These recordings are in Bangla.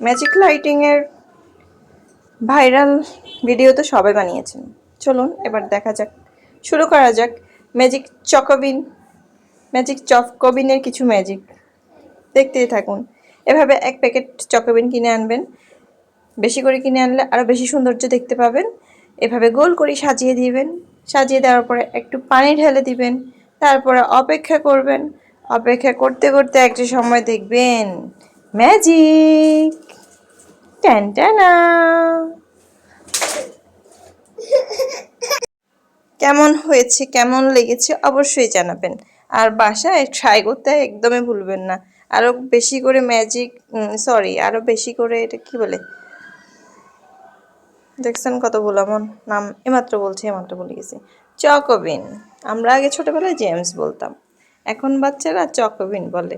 ম্যাজিক লাইটিংয়ের ভাইরাল ভিডিও তো সবাই বানিয়েছেন। চলুন এবার দেখা যাক, শুরু করা যাক। ম্যাজিক চকোবিন ম্যাজিক চকোবিনের কিছু ম্যাজিক দেখতেই থাকুন। এভাবে এক প্যাকেট চকোবিন কিনে আনবেন। বেশি করে কিনে আনলে আরও বেশি সৌন্দর্য দেখতে পাবেন। এভাবে গোল করে সাজিয়ে দিবেন। সাজিয়ে দেওয়ার পরে একটু পানি ঢেলে দিবেন। তারপরে অপেক্ষা করবেন। অপেক্ষা করতে করতে একটা সময় দেখবেন। ম্যাজিক ট্যান্টানা কেমন হয়েছে, কেমন লেগেছে অবশ্যই জানাবেন। আর বাসায় ট্রাই করতে একদমই ভুলবেন না। আরও বেশি করে ম্যাজিক সরি আরও বেশি করে এটা কি বলে? দেখছেন কত ভুলামন নাম এমাত্র বলছি এমাত্র বলে গেছি। চকোবিন। আমরা আগে ছোটোবেলায় জেমস বলতাম। এখন বাচ্চারা চকোবিন বলে।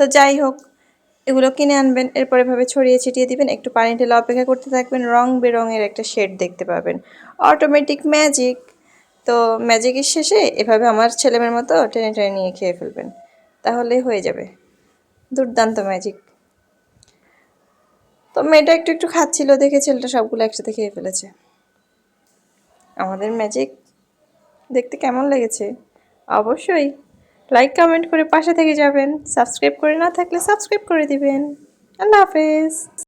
তো যাই হোক এগুলো কিনে আনবেন, এরপর এভাবে ছড়িয়ে ছিটিয়ে দিবেন, একটু পানি ঢেলে অপেক্ষা করতে থাকবেন, রং বেরঙের একটা শেড দেখতে পাবেন। অটোমেটিক ম্যাজিক তো ম্যাজিকের শেষে এভাবে আমার ছেলেমেয়ের মতো টেনে টেনে নিয়ে খেয়ে ফেলবেন। তাহলে হয়ে যাবে। দুর্দান্ত ম্যাজিক তো মেয়েটা একটু একটু খাচ্ছিল দেখে ছেলেটা সবগুলো একসাথে খেয়ে ফেলেছে। আমাদের ম্যাজিক দেখতে কেমন লেগেছে? অবশ্যই। লাইক কমেন্ট করে পাশে থেকে যাবেন। সাবস্ক্রাইব করে না থাকলে সাবস্ক্রাইব করে দিবেন। আল্লাহ হাফেজ।